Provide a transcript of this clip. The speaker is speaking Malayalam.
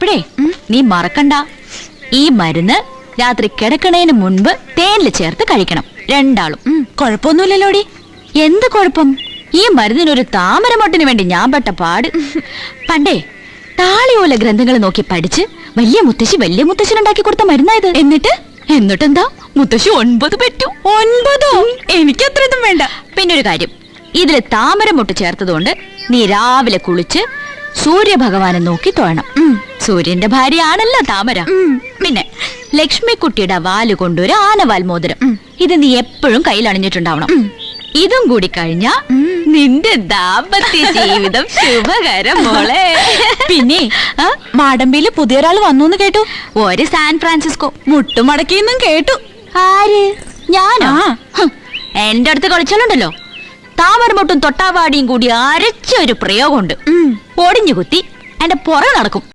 അപ്പോഴേ നീ മറക്കണ്ട. ഈ മരുന്ന് രാത്രി കിടക്കണേന് മുൻപ് തേനിൽ ചേർത്ത് കഴിക്കണം രണ്ടാളും. കുഴപ്പമൊന്നുമില്ലല്ലോടി. എന്ത് കുഴപ്പം? ഈ മരുന്നിനൊരു താമരമൊട്ടിന് വേണ്ടി ഞാൻ പെട്ട പാട്. പണ്ടേ താളിയോല ഗ്രന്ഥങ്ങൾ നോക്കി പഠിച്ച് വലിയ മുത്തശ്ശി വലിയ മുത്തശ്ശനുണ്ടാക്കി കൊടുത്ത മരുന്നായത്. എന്നിട്ട്? എന്നിട്ട് എന്താ മുത്തശ്ശി ഒൻപത് പറ്റു. ഒൻപതോ? എനിക്ക് അത്രയൊന്നും വേണ്ട. പിന്നെ ഒരു കാര്യം ഇതിൽ താമരമൊട്ട് ചേർത്തതുകൊണ്ട് നീ രാവിലെ കുളിച്ച് സൂര്യഭഗവാനെ നോക്കി തൊഴണം. സൂര്യന്റെ ഭാര്യയാണല്ലോ താമര. പിന്നെ ലക്ഷ്മിക്കുട്ടിയുടെ വാൽ കൊണ്ടൊരു ആനവാൽ മോതിരം. ഇത് നീ എപ്പോഴും കയ്യിൽ അണിഞ്ഞിട്ടുണ്ടാവണം ഇതും കൂടി കഴിഞ്ഞ നിന്റെ ദാമ്പത്യ ജീവിതം ശുഭകരം മോളെ. പിന്നെ? മാടമ്പിയിൽ പുതിയൊരാൾ വന്നു എന്ന് കേട്ടു. ഒരു സാൻ ഫ്രാൻസിസ്കോ. മുട്ടുമടക്കിന്നും കേട്ടു. ആര്? ഞാനാ? എന്റെ അടുത്ത് കളിച്ചാലുണ്ടല്ലോ. താമരമൊട്ടും തൊട്ടാവാടിയും കൂടി അരച്ച ഒരു പ്രയോഗമുണ്ട് ഒടിഞ്ഞു കുത്തി എന്റെ പുറകെ നടക്കും.